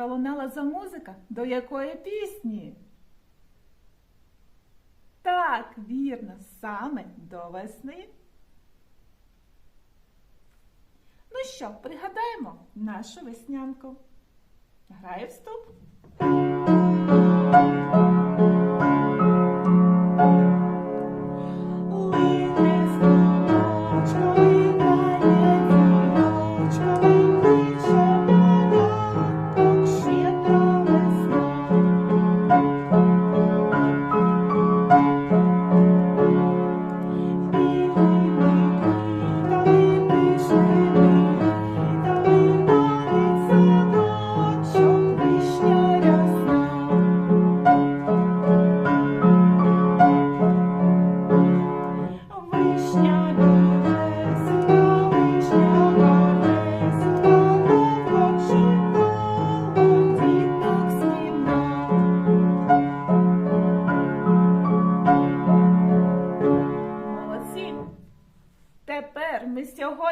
пролунала за музика до якої пісні? Так, вірно, саме до весни. Ну що, пригадаємо нашу веснянку. Грає вступ.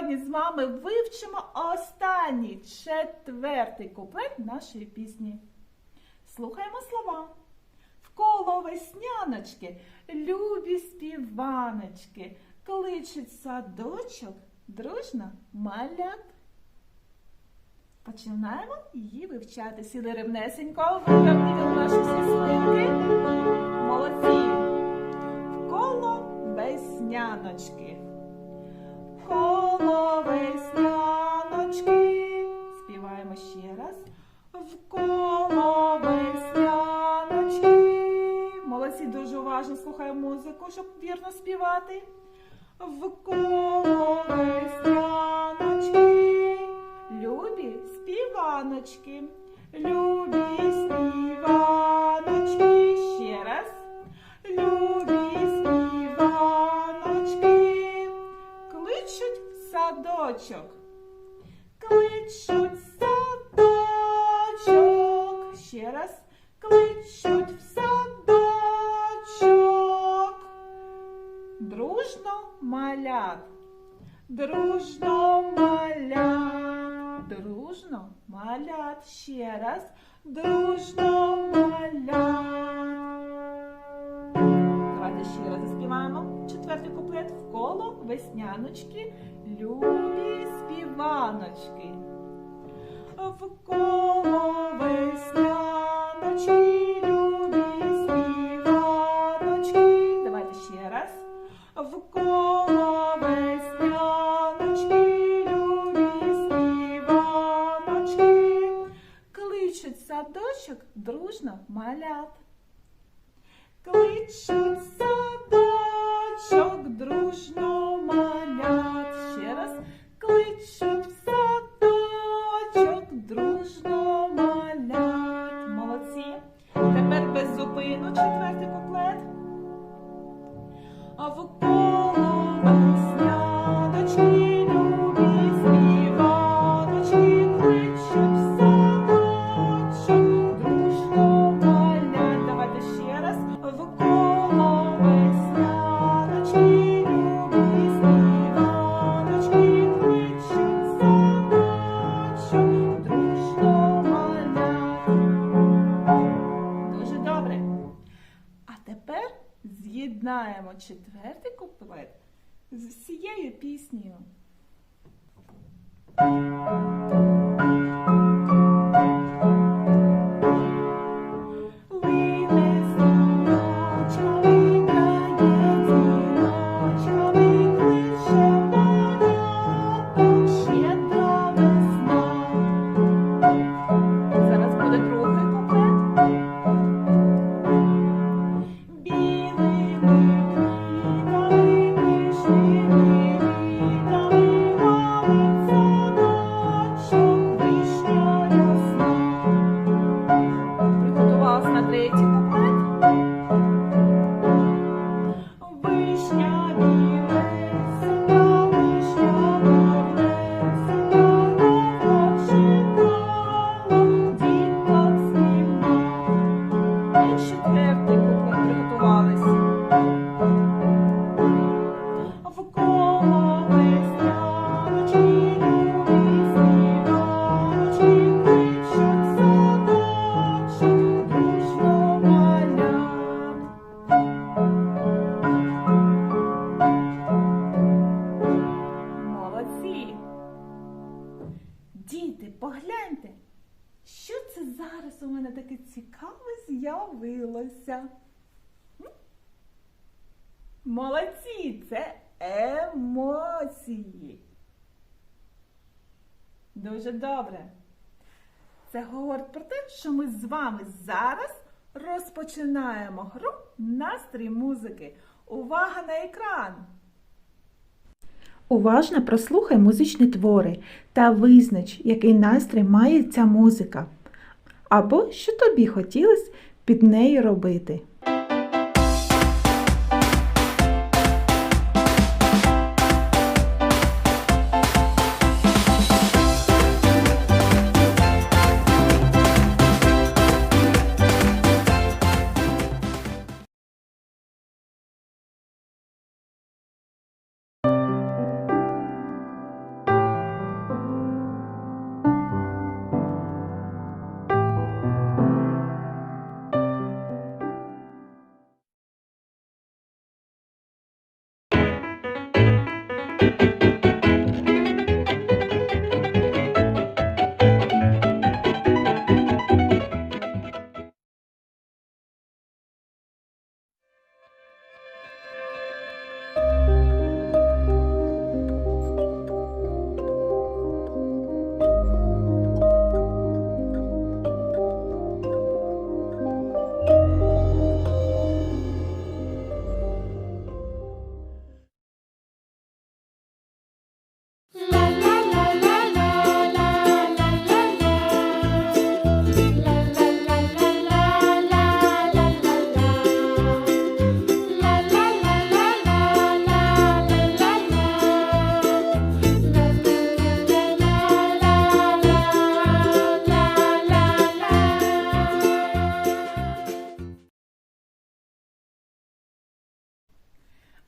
Сьогодні з вами вивчимо останній четвертий куплет нашої пісні. Слухаємо слова. Вколо весняночки, любі співаночки, кличуть садочок, дружно малят. Починаємо її вивчати. Сіли рівнесенько, виверніть наші всі. Уважно слухає музику, щоб вірно співати. Вколо листяночки, Любі співаночки. Любі співаночки. Дружно малят. Дружно малят. Ще раз. Дружно малят. Давайте ще раз заспіваємо. Четвертий куплет вколо весняночки, любі співаночки. Вколо Кличуть садочок дружно з'єднаємо четвертий куплет з всією піснею. Куплет приготувались. Молодці, це емоції. Дуже добре. Це говорить про те, що ми з вами зараз розпочинаємо гру настрій музики. Увага на екран! Уважно прослухай музичні твори та визнач, який настрій має ця музика. Або що тобі хотілося під нею робити.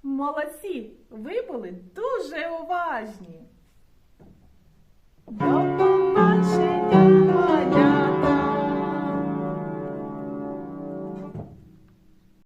Молодці! Ви були дуже уважні. До